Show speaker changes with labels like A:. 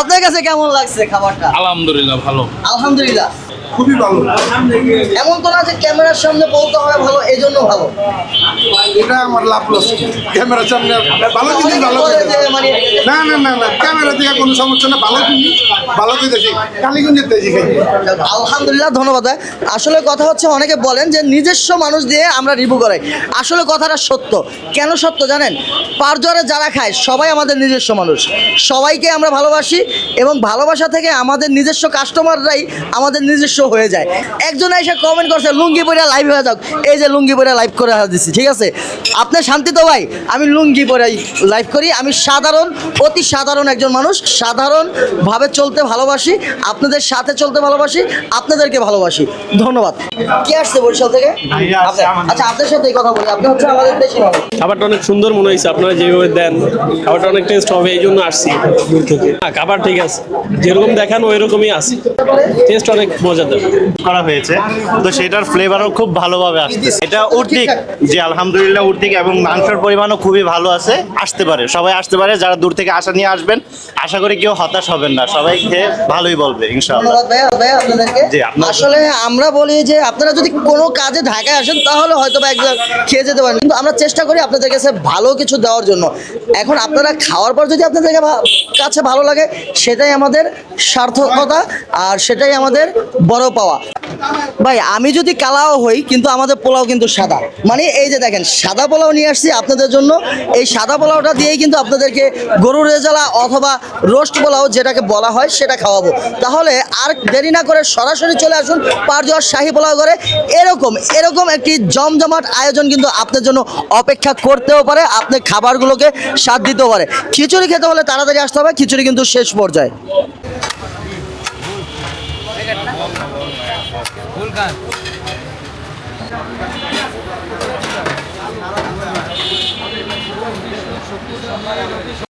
A: আপনার কাছে কেমন লাগছে খাবারটা?
B: আলহামদুলিল্লাহ ভালো।
A: আলহামদুলিল্লাহ।
C: খুবই ভালো।
A: এমন তো না যে ক্যামেরার সামনে বলতে হয় ভালো এই জন্য ভালো।
C: এটা আমার লাভ লস। ক্যামেরার সামনে ভালো জিনিস ভালো না না না না, ক্যামেরা থেকে কোনো সমস্যা না, ভালো ভালো খেতেছি কালীগঞ্জের খাই।
A: আলহামদুলিল্লাহ, ধন্যবাদ আসলে কথা হচ্ছে, অনেকে বলেন যে নিজস্ব মানুষ দিয়ে আমরা রিভিউ করাই। আসলে কথাটা সত্য। কেন সত্য জানেন? পারজরে যারা খায়, সবাই আমাদের নিজস্ব মানুষ। সবাইকে আমরা ভালোবাসি এবং ভালোবাসা থেকে আমাদের নিজস্ব কাস্টমাররাই আমাদের নিজস্ব হয়ে যায়। একজন এসে কমেন্ট করছে, লুঙ্গি পরে লাইভ হয়ে যাক। এই যে লুঙ্গি পরে লাইভ করে দিচ্ছি ঠিক আছে? আপনি শান্তি তো ভাই? আমি লুঙ্গি পরে লাইভ করি। আমি সাধারণ অতি সাধারণ একজন মানুষ সাধারণভাবে চলতে ভালোবাসি আপনাদের সাথে চলতে ভালোবাসি আপনাদেরকে ভালোবাসি। ধন্যবাদ। কে আসছে বরিশাল থেকে? আচ্ছা আপনার সাথে কথা বলি আপনি হচ্ছে আমাদের দেশি মানুষ।
D: খাবারটা অনেক সুন্দর মনে হয়েছে আপনারা যেভাবে দেন খাবারটা অনেক টেস্ট হবে এই জন্য আসছি। দূর থেকে হ্যাঁ খাবার ঠিক আছে যেরকম দেখান ওই রকমই আছে। টেস্ট অনেক মজাদার।
E: করা হয়েছে। তো সেটার ফ্লেভারও খুব ভালোভাবে আসছে। এটা উর্তিক যে আলহামদুলিল্লাহ উর্তিক এবং মাংসের পরিমাণও খুবই ভালো আছে। আসতে পারে সবাই আসতে পারে যারা দূর থেকে আশা নিয়ে আসবেন। আশা করি কেউ হতাশ হবেন না। সবাই খেয়ে ভালোই বলবে ইনশাআল্লাহ।
A: ভাইয়া ভাইয়া আপনাদেরকে। আসলে আমরা বলি যে আপনারা যদি কোনো কাজে ঢাকায় আসেন তাহলে হয়তো বা একবার খেয়ে যেতে পারেন। কিন্তু আমরা চেষ্টা করি আপনাদের কাছে ভালো কিছু দেওয়ার জন্য। এখন আপনারা খাওয়ার পর যদি আপনাদের কাছে ভালো লাগে সেটাই আমাদের সার্থকতা আর সেটাই আমাদের বড় পাওয়া। ভাই, আমি যদি কালাও হই, কিন্তু আমাদের পোলাও কিন্তু সাদা। মানে এই যে দেখেন, সাদা পোলাও নিয়ে আসছি আপনাদের জন্য। এই সাদা পোলাওটা দিয়েই কিন্তু আপনাদেরকে গরুর রেজালা অথবা রোস্ট পোলাও যেটাকে বলা হয়, সেটা খাওয়াবো। তাহলে আর দেরি না করে সরাসরি চলে আসুন পারজোয়ার শাহী পোলাও করে এরকম এরকম একটি জমজমাট আয়োজন কিন্তু আপনার জন্য অপেক্ষা করতেও পারে আপনি খাবারগুলোকে স্বাদ দিতেও পারে। খিচুড়ি খেতে হলে তাড়াতাড়ি আসতে হবে, খিচুড়ি কিন্তু শেষ পর্যায়ে। ফুল